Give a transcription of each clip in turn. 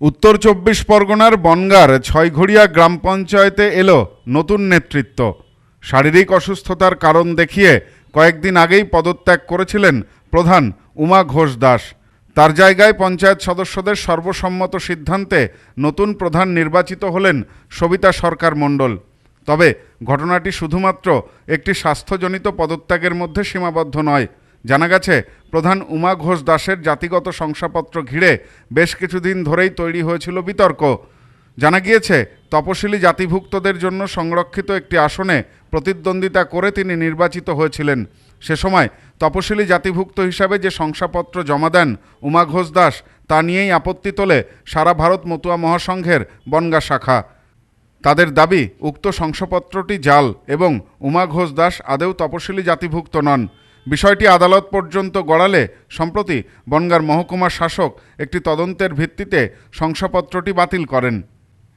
উত্তর চব্বিশ পরগনার বনগার ছয়ঘড়িয়া গ্রাম পঞ্চায়েতে এলো নতুন নেতৃত্ব। শারীরিক অসুস্থতার কারণ দেখিয়ে কয়েকদিন আগেই পদত্যাগ করেছিলেন প্রধান উমা ঘোষ দাস। তার জায়গায় পঞ্চায়েত সদস্যদের সর্বসম্মত সিদ্ধান্তে নতুন প্রধান নির্বাচিত হলেন সবিতা সরকার মণ্ডল। তবে ঘটনাটি শুধুমাত্র একটি স্বাস্থ্যজনিত পদত্যাগের মধ্যে সীমাবদ্ধ নয়। জানা গেছে প্রধান উমা ঘোষ দাসের জাতিগত শংসাপত্র ঘিরে বেশ কিছুদিন ধরেই তৈরি হয়েছিল বিতর্ক। জানা গিয়েছে, তপশিলি জাতিভুক্তদের জন্য সংরক্ষিত একটি আসনে প্রতিদ্বন্দ্বিতা করে তিনি নির্বাচিত হয়েছিলেন। সে সময় তপশিলি জাতিভুক্ত হিসাবে যে শংসাপত্র জমা দেন উমা ঘোষ দাস, তা নিয়েই আপত্তি তোলে সারা ভারত মতুয়া মহাসংঘের বনগা শাখা। তাদের দাবি, উক্ত শংসাপত্রটি জাল এবং উমা ঘোষ দাস আদেও তপশিলি জাতিভুক্ত নন। বিষয়টি আদালত পর্যন্ত গড়ালে, সম্প্রতি বনগার মহকুমা শাসক একটি তদন্তের ভিত্তিতে শংসাপত্রটি বাতিল করেন।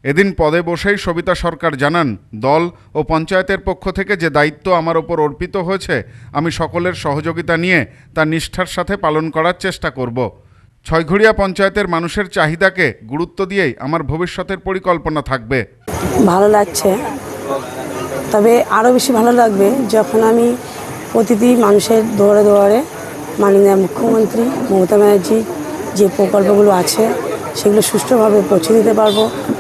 এদিন পদে বসেই সবিতা সরকার জানান, দল ও পঞ্চায়েতের পক্ষ থেকে যে দায়িত্ব আমার ওপর অর্পিত হয়েছে, আমি সকলের সহযোগিতা নিয়ে তা নিষ্ঠার সাথে পালন করার চেষ্টা করব। ছয়ঘড়িয়া পঞ্চায়েতের মানুষের চাহিদাকে গুরুত্ব দিয়েই আমার ভবিষ্যতের পরিকল্পনা থাকবে। ভালো লাগছে। তবে আরও বেশি ভালো লাগবে যখন আমি প্রতিটি মানুষের দুয়ারে দুয়ারে মাননীয় মুখ্যমন্ত্রী মমতা ব্যানার্জি যে প্রকল্পগুলো আছে, সেগুলো সুষ্ঠুভাবে পৌঁছে দিতে পারব,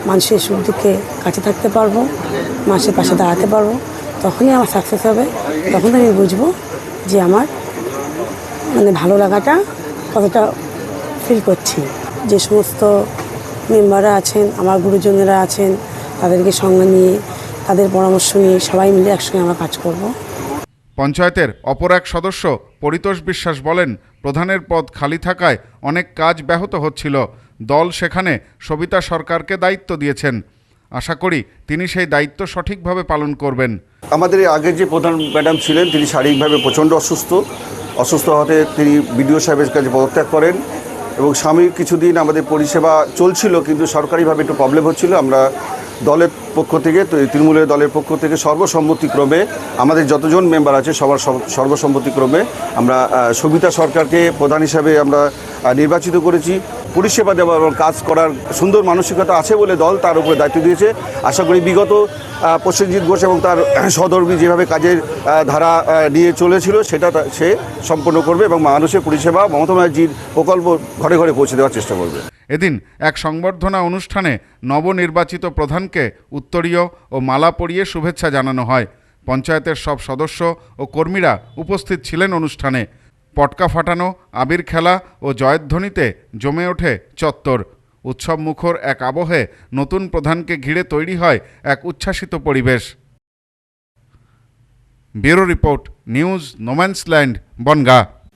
মানুষের সুখ দুঃখে কাছে থাকতে পারব, মানুষের পাশে দাঁড়াতে পারব। তখনই আমার সাকসেস হবে, তখন আমি বুঝব যে আমার মানে ভালো লাগাটা কতটা ফিল করছি। যে সমস্ত মেম্বাররা আছেন, আমার গুরুজনেরা আছেন, তাদেরকে সঙ্গে নিয়ে, তাদের পরামর্শ নিয়ে সবাই মিলে একসঙ্গে আমরা কাজ করব। পঞ্চায়েতের অপর এক সদস্য পরিতোষ বিশ্বাস বলেন, প্রধানের পদ খালি থাকায় অনেক কাজ ব্যাহত হচ্ছিল। দল সেখানে সবিতা সরকারকে দায়িত্ব দিয়েছেন। আশা করি তিনি সেই দায়িত্ব সঠিকভাবে পালন করবেন। আমাদের আগে যে প্রধান ম্যাডাম ছিলেন, তিনি শারীরিকভাবে প্রচণ্ড অসুস্থ। অসুস্থ হতে তিনি বিডিও সাহেবের কাছে পদত্যাগ করেন এবং স্বামীর কিছুদিন আমাদের পরিষেবা চলছিল, কিন্তু সরকারিভাবে একটু প্রবলেম হচ্ছিল। আমরা দলের পক্ষ থেকে তৃণমূলের দলের পক্ষ থেকে সর্বসম্মতিক্রমে আমাদের যতজন মেম্বার আছে সবার সব- সর্বসম্মতিক্রমে আমরা সবিতা সরকারকে প্রধান হিসাবে আমরা নির্বাচিত করেছি। পরিষেবা দেওয়া এবং কাজ করার সুন্দর মানসিকতা আছে বলে দল তার উপরে দায়িত্ব দিয়েছে। আশা করি বিগত প্রসেনজিৎ ঘোষ এবং তার সহধর্মী যেভাবে কাজের ধারা নিয়ে চলেছিল সেটা সে সম্পন্ন করবে এবং মানুষের পরিষেবা মমতা ব্যানার্জির প্রকল্প ঘরে ঘরে পৌঁছে দেওয়ার চেষ্টা করবে। এদিন এক সংবর্ধনা অনুষ্ঠানে নবনির্বাচিত প্রধানকে উত্তরীয় ও মালা পরিয়ে শুভেচ্ছা জানানো হয়। পঞ্চায়েতের সব সদস্য ও কর্মীরা উপস্থিত ছিলেন অনুষ্ঠানে। পটকা ফাটানো, আবির খেলা ও জয়ধ্বনিতে জমে ওঠে চত্বর। উৎসব মুখর এক আবহে নতুন প্রধানকে ঘিরে তৈরি হয় এক উচ্ছ্বাসিত পরিবেশ। Bureau report, news, no man's land, Bongaon.